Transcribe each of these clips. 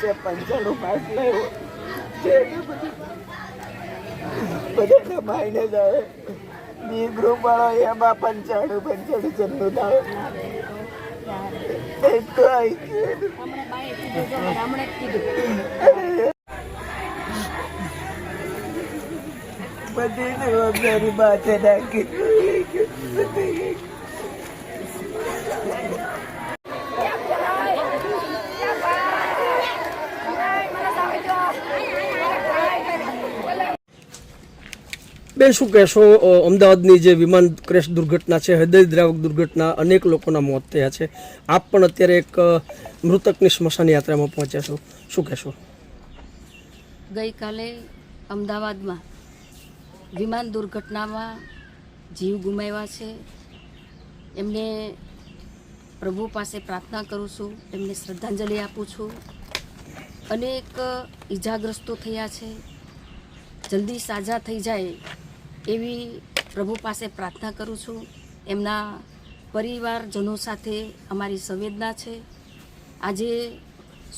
છે પંચાણું પાસ લાવ્યો છે બધાને માઇનસ આવે બી ગ્રુપ વાળો એમાં પંચાણું પંચાણું જમનું આવે એક તો આવી ગયું. બધી જવાબદારી માથે નાખી બેન, શું કહેશો? અમદાવાદની જે વિમાન ક્રેશ દુર્ઘટના છે હૃદયદ્રાવક દુર્ઘટના અનેક લોકોના મોત થયા છે. આપ પણ અત્યારે એક મૃતકની સ્મશાન યાત્રામાં પહોંચ્યા છો. શું કહેશો? ગઈકાલે અમદાવાદમાં વિમાન દુર્ઘટનામાં જીવ ગુમાવ્યા છે. એમને પ્રભુ પાસે પ્રાર્થના કરું છું, એમને શ્રદ્ધાંજલિ આપું છું. અનેક ઈજાગ્રસ્તો થયા છે. જલ્દી સાજા થઈ જાય એવી પ્રભુ પાસે પ્રાર્થના કરું છું. એમના પરિવારજનો સાથે અમારી સંવેદના છે. આજે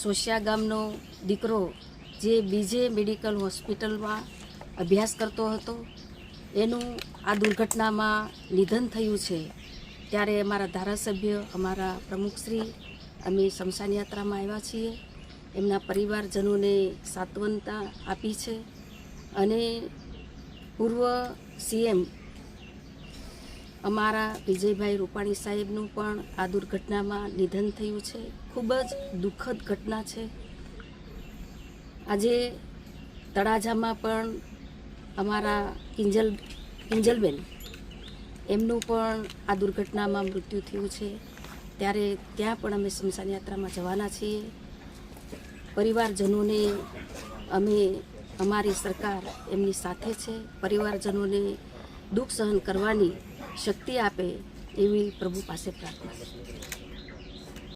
સોશિયા ગામનો દીકરો જે બીજે મેડિકલ હોસ્પિટલમાં અભ્યાસ કરતો હતો, એનું આ દુર્ઘટનામાં નિધન થયું છે. ત્યારે અમારા ધારાસભ્ય, અમારા પ્રમુખશ્રી અમે શમશાન યાત્રામાં આવ્યા છીએ. એમના પરિવારજનોને સાંત્વનતા આપી છે અને પૂર્વ સીએમ અમારા વિજયભાઈ રૂપાણી સાહેબનું પણ આ દુર્ઘટનામાં નિધન થયું છે. ખૂબ જ દુઃખદ ઘટના છે. આજે તળાજામાં પણ અમારા કિંજલ, કિંજલબેન એમનું પણ આ દુર્ઘટનામાં મૃત્યુ થયું છે. ત્યારે ત્યાં પણ અમે સ્મશાન યાત્રામાં જવાના છીએ. પરિવારજનોને અમે અમારી સરકાર એમની સાથે છે. પરિવારજનોને દુઃખ સહન કરવાની શક્તિ આપે એવી પ્રભુ પાસે પ્રાર્થના છે.